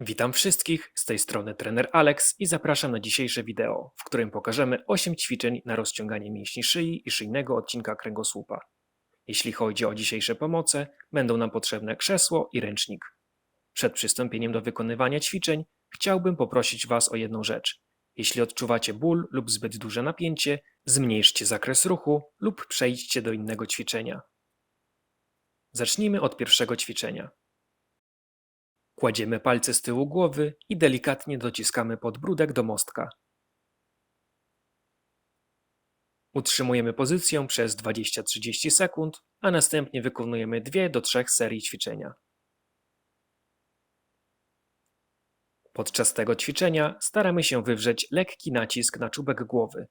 Witam wszystkich, z tej strony trener Alex i zapraszam na dzisiejsze wideo, w którym pokażemy 8 ćwiczeń na rozciąganie mięśni szyi i szyjnego odcinka kręgosłupa. Jeśli chodzi o dzisiejsze pomoce, będą nam potrzebne krzesło i ręcznik. Przed przystąpieniem do wykonywania ćwiczeń chciałbym poprosić Was o jedną rzecz. Jeśli odczuwacie ból lub zbyt duże napięcie, zmniejszcie zakres ruchu lub przejdźcie do innego ćwiczenia. Zacznijmy od pierwszego ćwiczenia. Kładziemy palce z tyłu głowy i delikatnie dociskamy podbródek do mostka. Utrzymujemy pozycję przez 20-30 sekund, a następnie wykonujemy 2 do 3 serii ćwiczenia. Podczas tego ćwiczenia staramy się wywrzeć lekki nacisk na czubek głowy.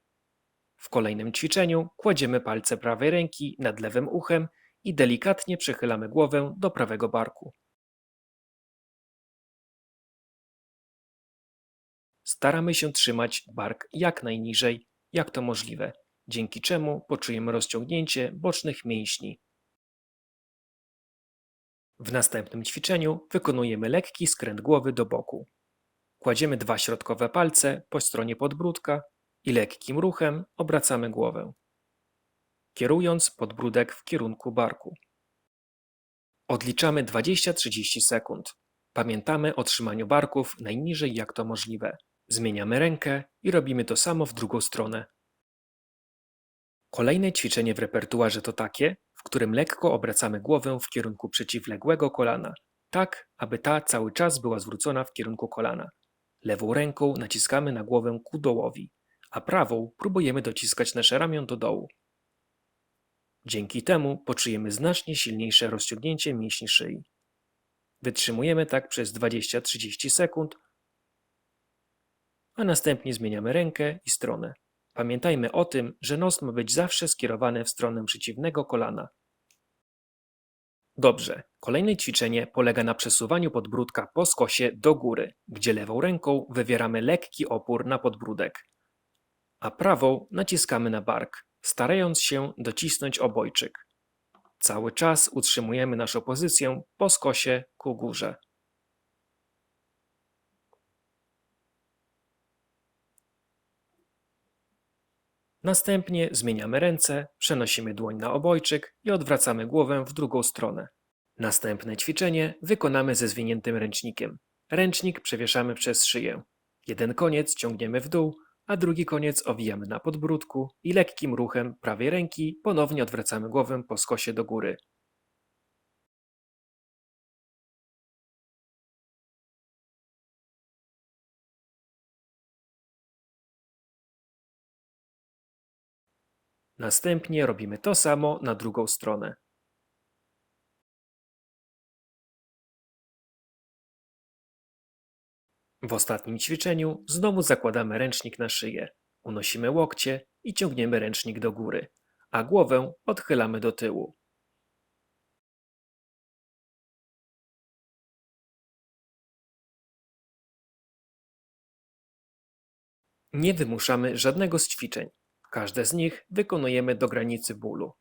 W kolejnym ćwiczeniu kładziemy palce prawej ręki nad lewym uchem i delikatnie przechylamy głowę do prawego barku. Staramy się trzymać bark jak najniżej, jak to możliwe, dzięki czemu poczujemy rozciągnięcie bocznych mięśni. W następnym ćwiczeniu wykonujemy lekki skręt głowy do boku. Kładziemy dwa środkowe palce po stronie podbródka i lekkim ruchem obracamy głowę, kierując podbródek w kierunku barku. Odliczamy 20-30 sekund. Pamiętamy o trzymaniu barków najniżej jak to możliwe. Zmieniamy rękę i robimy to samo w drugą stronę. Kolejne ćwiczenie w repertuarze to takie, w którym lekko obracamy głowę w kierunku przeciwległego kolana, tak aby ta cały czas była zwrócona w kierunku kolana. Lewą ręką naciskamy na głowę ku dołowi, a prawą próbujemy dociskać nasze ramię do dołu. Dzięki temu poczujemy znacznie silniejsze rozciągnięcie mięśni szyi. Wytrzymujemy tak przez 20-30 sekund, a następnie zmieniamy rękę i stronę. Pamiętajmy o tym, że nos ma być zawsze skierowany w stronę przeciwnego kolana. Dobrze, kolejne ćwiczenie polega na przesuwaniu podbródka po skosie do góry, gdzie lewą ręką wywieramy lekki opór na podbródek, a prawą naciskamy na bark, starając się docisnąć obojczyk. Cały czas utrzymujemy naszą pozycję po skosie ku górze. Następnie zmieniamy ręce, przenosimy dłoń na obojczyk i odwracamy głowę w drugą stronę. Następne ćwiczenie wykonamy ze zwiniętym ręcznikiem. Ręcznik przewieszamy przez szyję. Jeden koniec ciągniemy w dół, a drugi koniec owijamy na podbródku i lekkim ruchem prawej ręki ponownie odwracamy głowę po skosie do góry. Następnie robimy to samo na drugą stronę. W ostatnim ćwiczeniu znowu zakładamy ręcznik na szyję, unosimy łokcie i ciągniemy ręcznik do góry, a głowę odchylamy do tyłu. Nie wymuszamy żadnego z ćwiczeń. Każde z nich wykonujemy do granicy bólu.